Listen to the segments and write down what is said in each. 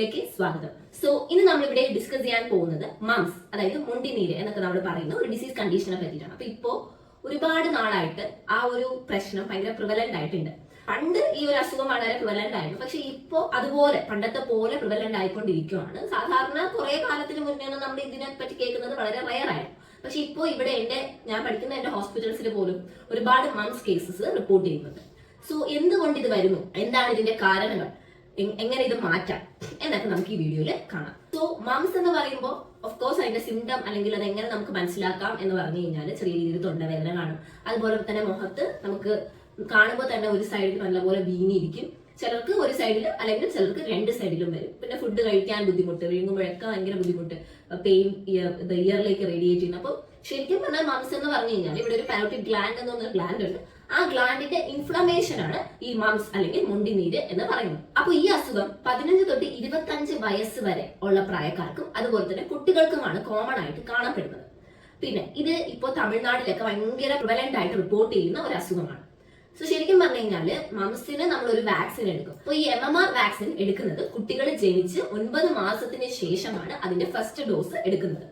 വീഡിയോയിലേക്ക് സ്വാഗതം. സോ ഇന്ന് നമ്മളിവിടെ ഡിസ്കസ് ചെയ്യാൻ പോകുന്നത് മംസ് അതായത് മുണ്ടിനീര് എന്നൊക്കെ നമ്മൾ പറയുന്ന ഒരു ഡിസീസ് കണ്ടീഷനെ പറ്റിയിട്ടാണ്. അപ്പൊ ഇപ്പോ ഒരുപാട് നാളായിട്ട് ആ ഒരു പ്രശ്നം ഭയങ്കര പ്രിവലന്റ് ആയിട്ടുണ്ട്. പണ്ട് ഈ ഒരു അസുഖം വളരെ പ്രിവലന്റ് ആയിരുന്നു. പക്ഷെ ഇപ്പോ അതുപോലെ പണ്ടത്തെ പോലെ പ്രിവലന്റ് ആയിക്കൊണ്ടിരിക്കുകയാണ് സാധാരണ കുറെ കാലത്തിന് മുന്നേ നമ്മൾ ഇതിനെ പറ്റി കേൾക്കുന്നത് വളരെ റയർ ആയിരുന്നു. പക്ഷെ ഇപ്പോൾ ഇവിടെ എന്റെ ഞാൻ പഠിക്കുന്ന എന്റെ ഹോസ്പിറ്റൽസിൽ പോലും ഒരുപാട് മംസ് കേസസ് റിപ്പോർട്ട് ചെയ്യുന്നുണ്ട്. സോ എന്തുകൊണ്ട് ഇത് വരുന്നു? എന്താണ് ഇതിന്റെ കാരണങ്ങൾ? എങ്ങനെ ഇത് മാറ്റാം? എന്നൊക്കെ നമുക്ക് ഈ വീഡിയോയിൽ കാണാം. സോ മംസ് എന്ന് പറയുമ്പോൾ ഓഫ് കോഴ്സ് അതിന്റെ സിംറ്റം അല്ലെങ്കിൽ അത് എങ്ങനെ നമുക്ക് മനസ്സിലാക്കാം എന്ന് പറഞ്ഞു കഴിഞ്ഞാൽ ചെറിയ രീതിയിൽ തൊണ്ടവേദന കാണും. അതുപോലെ തന്നെ മുഖത്ത് നമുക്ക് കാണുമ്പോൾ തന്നെ ഒരു സൈഡിൽ നല്ലപോലെ വീങ്ങിയിരിക്കും ചിലർക്ക് ഒരു സൈഡിൽ അല്ലെങ്കിൽ ചിലർക്ക് രണ്ട് സൈഡിലും വരും. പിന്നെ ഫുഡ് കഴിക്കാൻ ബുദ്ധിമുട്ട് വീങ്ങുമ്പോഴൊക്കെ ഭയങ്കര ബുദ്ധിമുട്ട് പെയിൻ ഇയറിലേക്ക് റേഡിയേറ്റ് ചെയ്യുന്നു. അപ്പോൾ ശരിക്കും പറഞ്ഞാൽ മംസ് എന്ന് പറഞ്ഞു കഴിഞ്ഞാൽ ഇവിടെ ഒരു പാരോട്ടിക് ഗ്ലാൻഡ് എന്ന് പറഞ്ഞ ഗ്ലാൻഡ് ഉണ്ട്. ആ ഗ്ലാൻഡിന്റെ ഇൻഫ്ലമേഷൻ ആണ് ഈ മംസ് അല്ലെങ്കിൽ മുണ്ടിനീര് എന്ന് പറയുന്നത്. അപ്പൊ ഈ അസുഖം പതിനഞ്ച് തൊട്ട് ഇരുപത്തഞ്ച് വയസ്സ് വരെ ഉള്ള പ്രായക്കാർക്കും അതുപോലെ തന്നെ കുട്ടികൾക്കുമാണ് കോമൺ ആയിട്ട് കാണപ്പെടുന്നത്. പിന്നെ ഇത് ഇപ്പോൾ തമിഴ്നാട്ടിലൊക്കെ ഭയങ്കര പ്രിവലന്റ് ആയിട്ട് റിപ്പോർട്ട് ചെയ്യുന്ന ഒരു അസുഖമാണ്. സോ ശരിക്കും പറഞ്ഞു കഴിഞ്ഞാൽ മംസിന് നമ്മൾ ഒരു വാക്സിൻ എടുക്കും. അപ്പൊ ഈ എം എം ആർ വാക്സിൻ എടുക്കുന്നത് കുട്ടികൾ ജനിച്ച് ഒൻപത് മാസത്തിന് ശേഷമാണ് അതിന്റെ ഫസ്റ്റ് ഡോസ് എടുക്കുന്നത്.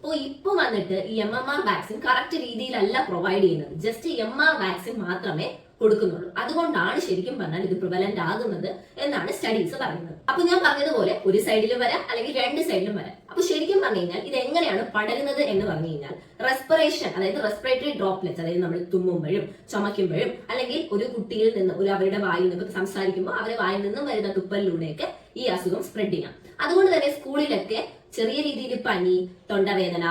അപ്പോൾ ഇപ്പൊ വന്നിട്ട് ഈ M M R vaccine correct രീതിയിലല്ല പ്രൊവൈഡ് ചെയ്യുന്നത്. ജസ്റ്റ് എം ആർ വാക്സിൻ മാത്രമേ കൊടുക്കുന്നുള്ളൂ അതുകൊണ്ടാണ് ശരിക്കും പറഞ്ഞാൽ ഇത് പ്രിവലന്റ് ആകുന്നത് എന്നാണ് സ്റ്റഡീസ് പറയുന്നത്. അപ്പൊ ഞാൻ പറഞ്ഞതുപോലെ ഒരു സൈഡിലും വരാം അല്ലെങ്കിൽ രണ്ട് സൈഡിലും വരാം. അപ്പൊ ശരിക്കും പറഞ്ഞു കഴിഞ്ഞാൽ ഇത് എങ്ങനെയാണ് പടരുന്നത് എന്ന് പറഞ്ഞു കഴിഞ്ഞാൽ റെസ്പിറേഷൻ അതായത് റെസ്പിറേറ്ററി ഡ്രോപ്ലെറ്റ്സ് അതായത് നമ്മൾ തുമ്മുമ്പോഴും ചുമയ്ക്കുമ്പോഴും അല്ലെങ്കിൽ ഒരു കുട്ടിയിൽ നിന്ന് ഒരു അവരുടെ വായിൽ നിന്ന് സംസാരിക്കുമ്പോൾ അവരുടെ വായിൽ നിന്നും വരുന്ന തുപ്പലിലൂടെയൊക്കെ ഈ അസുഖം സ്പ്രെഡ് ചെയ്യാം. അതുകൊണ്ട് തന്നെ സ്കൂളിലൊക്കെ ചെറിയ രീതിയിൽ പനി തൊണ്ടവേദന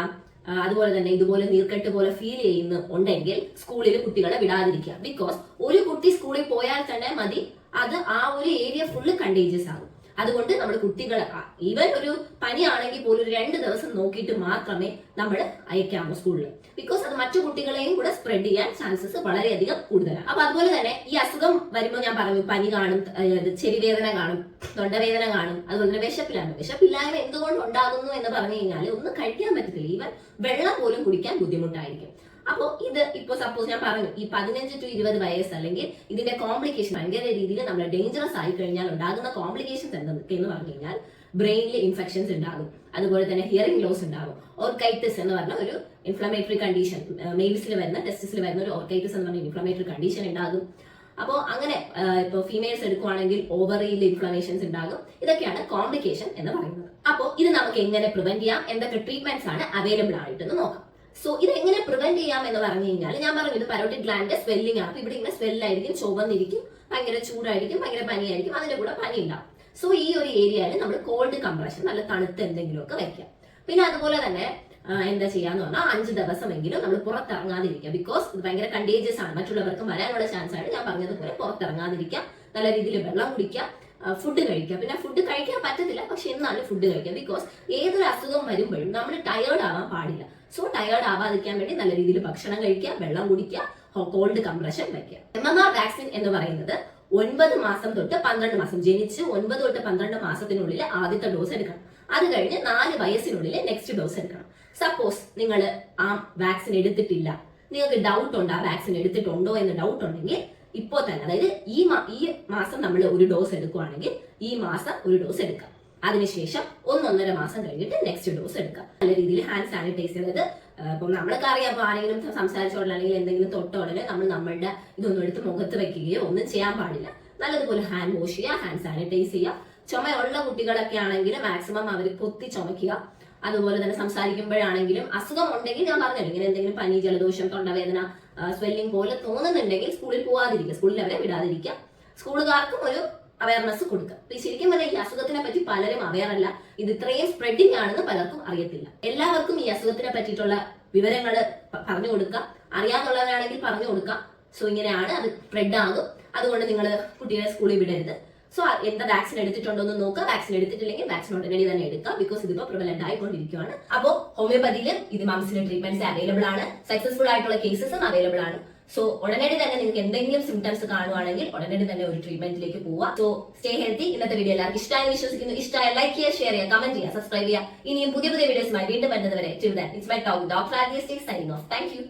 അതുപോലെ തന്നെ ഇതുപോലെ നീർക്കെട്ട് പോലെ ഫീൽ ചെയ്യുന്ന ഉണ്ടെങ്കിൽ സ്കൂളിൽ കുട്ടികളെ വിടാതിരിക്കുക. ബിക്കോസ് ഒരു കുട്ടി സ്കൂളിൽ പോയാൽ തന്നെ മതി. അത് ആ ഒരു ഏരിയ ഫുള്ള് കണ്ടീജിയസ് ആകും. അതുകൊണ്ട് നമ്മൾ കുട്ടികളെ ഈവൻ ഒരു പനിയാണെങ്കിൽ പോലും ഒരു രണ്ട് ദിവസം നോക്കിയിട്ട് മാത്രമേ നമ്മൾ അയക്കാമോ സ്കൂളിൽ ബിക്കോസ് മറ്റു കുട്ടികളെയും കൂടെ സ്പ്രെഡ് ചെയ്യാൻ ചാൻസസ് വളരെയധികം കൂടുതലാണ്. അപ്പൊ അതുപോലെ തന്നെ ഈ അസുഖം വരുമ്പോൾ ഞാൻ പറഞ്ഞു പനി കാണും ചെരിവേദന കാണും തൊണ്ടവേദന കാണും അതുപോലെ തന്നെ വിശപ്പില്ലായ്മ വിശപ്പില്ലായ്മ എന്തുകൊണ്ട് ഉണ്ടാകുന്നു എന്ന് പറഞ്ഞു കഴിഞ്ഞാൽ ഒന്നും കഴിക്കാൻ പറ്റത്തില്ല. ഈവൻ വെള്ളം പോലും കുടിക്കാൻ ബുദ്ധിമുട്ടായിരിക്കും. അപ്പോൾ ഇത് ഇപ്പോൾ സപ്പോസ് ഞാൻ പറഞ്ഞു ഈ പതിനഞ്ച് ടു ഇരുപത് വയസ്സ് അല്ലെങ്കിൽ ഇതിന്റെ കോംപ്ലിക്കേഷൻ ഭയങ്കര രീതിയിൽ നമ്മൾ ഡേഞ്ചറസ് ആയി കഴിഞ്ഞാൽ ഉണ്ടാകുന്ന കോംപ്ലിക്കേഷൻസ് എന്തൊക്കെ എന്ന് പറഞ്ഞു കഴിഞ്ഞാൽ ബ്രെയിനിൽ ഇൻഫെക്ഷൻസ് ഉണ്ടാകും. അതുപോലെ തന്നെ ഹിയറിംഗ് ലോസ് ഉണ്ടാകും. ഓർക്കൈറ്റിസ് എന്ന് പറഞ്ഞ ഒരു ഇൻഫ്ലമേറ്ററി കണ്ടീഷൻ മെയിൽസിൽ വരുന്ന ടെസ്റ്റിസിൽ വരുന്ന ഒരു ഓർക്കൈറ്റിസ് എന്ന് പറഞ്ഞ ഇൻഫ്ലമേറ്ററി കണ്ടീഷൻ ഉണ്ടാകും. അപ്പോൾ അങ്ങനെ ഇപ്പോൾ ഫീമെയിൽസ് എടുക്കുവാണെങ്കിൽ ഓവറിയിൽ ഇൻഫ്ലമേഷൻസ് ഉണ്ടാകും. ഇതൊക്കെയാണ് കോംപ്ലിക്കേഷൻ എന്ന് പറയുന്നത്. അപ്പോൾ ഇത് നമുക്ക് എങ്ങനെ പ്രിവെന്റ് ചെയ്യാം? എന്തൊക്കെ ട്രീറ്റ്മെന്റ്സ് ആണ് അവൈലബിൾ ആയിട്ടെന്ന് നോക്കാം. സോ ഇത് എങ്ങനെ പ്രിവെന്റ് ചെയ്യാം എന്ന് പറഞ്ഞു കഴിഞ്ഞാൽ ഞാൻ പറഞ്ഞു ഇത് പരോട്ടിക് ഗ്ലാൻഡ് സ്വെല്ലിംഗ് ആണ്. അപ്പൊ ഇവിടെ ഇങ്ങനെ സ്വെല്ലായിരിക്കും ചുവന്നിരിക്കും ഭയങ്കര ചൂടായിരിക്കും ഭയങ്കര പനിയായിരിക്കും അതിന്റെ കൂടെ പനി ഉണ്ടാവും സോ ഈ ഒരു ഏരിയയിൽ നമ്മൾ കോൾഡ് കംപ്രഷൻ നല്ല തണുത്ത് എന്തെങ്കിലുമൊക്കെ വെക്കാം. പിന്നെ അതുപോലെ തന്നെ എന്താ ചെയ്യാന്ന് പറഞ്ഞാൽ അഞ്ച് ദിവസമെങ്കിലും നമ്മൾ പുറത്തിറങ്ങാതിരിക്കുക ബിക്കോസ് ഇത് ഭയങ്കര കണ്ടേജിയസ് ആണ്. മറ്റുള്ളവർക്ക് വരാനുള്ള ചാൻസ് ആണ്. ഞാൻ പറഞ്ഞതുപോലെ പുറത്തിറങ്ങാതിരിക്കുക നല്ല രീതിയിൽ വെള്ളം കുടിക്കുക ഫുഡ് കഴിക്കുക പിന്നെ ഫുഡ് കഴിക്കാൻ പറ്റത്തില്ല പക്ഷെ എന്നാലും ഫുഡ് കഴിക്കുക ബിക്കോസ് ഏതൊരു അസുഖം വരുമ്പോഴും നമ്മൾ ടയേർഡ് ആവാൻ പാടില്ല. സോ ടയേർഡ് ആവാതിരിക്കാൻ വേണ്ടി നല്ല രീതിയിൽ ഭക്ഷണം കഴിക്കുക വെള്ളം കുടിക്കുക കോൾഡ് കംപ്രഷൻ വയ്ക്കുക എം എം ആർ വാക്സിൻ എന്ന് പറയുന്നത് ഒൻപത് മാസം തൊട്ട് പന്ത്രണ്ട് മാസം ജനിച്ച് ഒൻപത് തൊട്ട് പന്ത്രണ്ട് മാസത്തിനുള്ളിൽ ആദ്യത്തെ ഡോസ് എടുക്കണം. അത് കഴിഞ്ഞ് നാല് വയസ്സിനുള്ളിൽ നെക്സ്റ്റ് ഡോസ് എടുക്കണം. സപ്പോസ് നിങ്ങൾ ആ വാക്സിൻ എടുത്തിട്ടില്ല. നിങ്ങൾക്ക് ഡൗട്ട് ഉണ്ട് ആ വാക്സിൻ എടുത്തിട്ടുണ്ടോ എന്ന് ഡൗട്ട് ഉണ്ടെങ്കിൽ ഇപ്പോൾ തന്നെ അതായത് ഈ ഈ മാസം നമ്മൾ ഒരു ഡോസ് എടുക്കുവാണെങ്കിൽ ഈ മാസം ഒരു ഡോസ് എടുക്കാം. അതിനുശേഷം ഒന്നൊന്നര മാസം കഴിഞ്ഞിട്ട് നെക്സ്റ്റ് ഡോസ് എടുക്കാം. നല്ല രീതിയിൽ ഹാൻഡ് സാനിറ്റൈസ് ചെയ്തത് ഇപ്പം നമ്മളൊക്കെ അറിയാം അപ്പോൾ ആരെങ്കിലും സംസാരിച്ചോടനെ അല്ലെങ്കിൽ എന്തെങ്കിലും തൊട്ട ഉടനെ നമ്മൾ നമ്മളുടെ ഇതൊന്നും എടുത്ത് മുഖത്ത് വെക്കുകയോ ഒന്നും ചെയ്യാൻ പാടില്ല. നല്ലതുപോലെ ഹാൻഡ് വാഷ് ചെയ്യുക ഹാൻഡ് സാനിറ്റൈസ് ചെയ്യുക. ചുമയുള്ള കുട്ടികളൊക്കെ ആണെങ്കിൽ മാക്സിമം അവർ കൊത്തി ചുമക്കുക അതുപോലെ തന്നെ സംസാരിക്കുമ്പോഴാണെങ്കിലും അസുഖം ഉണ്ടെങ്കിൽ ഞാൻ പറഞ്ഞല്ലോ ഇങ്ങനെ എന്തെങ്കിലും പനി ജലദോഷം തൊണ്ടവേദന സ്വെല്ലിംഗ് പോലെ തോന്നുന്നുണ്ടെങ്കിൽ സ്കൂളിൽ പോവാതിരിക്കുക. സ്കൂളിൽ അവരെ വിടാതിരിക്കുക. സ്കൂളുകാർക്കും ഒരു അവയർനെസ് കൊടുക്കുക. അപ്പൊ ശരിക്കും പറഞ്ഞാൽ ഈ അസുഖത്തിനെ പറ്റി പലരും അവയർ അല്ല. ഇത് ഇത്രയും സ്പ്രെഡിങ് ആണെന്ന് പലർക്കും അറിയത്തില്ല. എല്ലാവർക്കും ഈ അസുഖത്തിനെ പറ്റിയിട്ടുള്ള വിവരങ്ങൾ പറഞ്ഞു കൊടുക്കുക. അറിയാന്നുള്ളവരാണെങ്കിൽ പറഞ്ഞു കൊടുക്കുക. സോ ഇങ്ങനെയാണ് അത് സ്പ്രെഡ് ആകും. അതുകൊണ്ട് നിങ്ങൾ കുട്ടികളെ സ്കൂളിൽ വിടരുത്. സോ എന്താ വാക്സിൻ എടുത്തിട്ടുണ്ടോ എന്ന് നോക്കുക വാക്സിൻ എടുത്തിട്ടില്ലെങ്കിൽ വാക്സിൻ ഉടനടി തന്നെ എടുക്കുക ബിക്കോസ് ഇതിപ്പോ പ്രിവലന്റ് ആയിക്കൊണ്ടിരിക്കുകയാണ്. അപ്പോൾ ഹോമിയോപ്പതിയിൽ ഇത് മംസിന് ട്രീറ്റ്മെന്റ്സ് അവൈലബിൾ ആണ്. സക്സസ്ഫുൾ ആയിട്ടുള്ള കേസസും അവൈലബിൾ ആണ്. സോ ഉടനടി തന്നെ നിങ്ങൾക്ക് എന്തെങ്കിലും സിംറ്റംസ് കാണുവാണെങ്കിൽ ഉടനടി തന്നെ ഒരു ട്രീറ്റ്മെന്റിലേക്ക് പോവുക സോ സ്റ്റേ ഹെൽത്തി ഇന്നത്തെ വീഡിയോ എല്ലാവർക്കും ഇഷ്ടമായി വിശ്വസിക്കുന്നു. ഇഷ്ടമായ ലൈക്ക് ചെയ്യുക ഷെയർ ചെയ്യുക കമന്റ് ചെയ്യുക സബ്സ്ക്രൈബ് ചെയ്യുക. ഇനിയും പുതിയ പുതിയ വീഡിയോസുമായി വീണ്ടും വരുന്നത് വരെ it's my talk doctor Aadya signing off thank you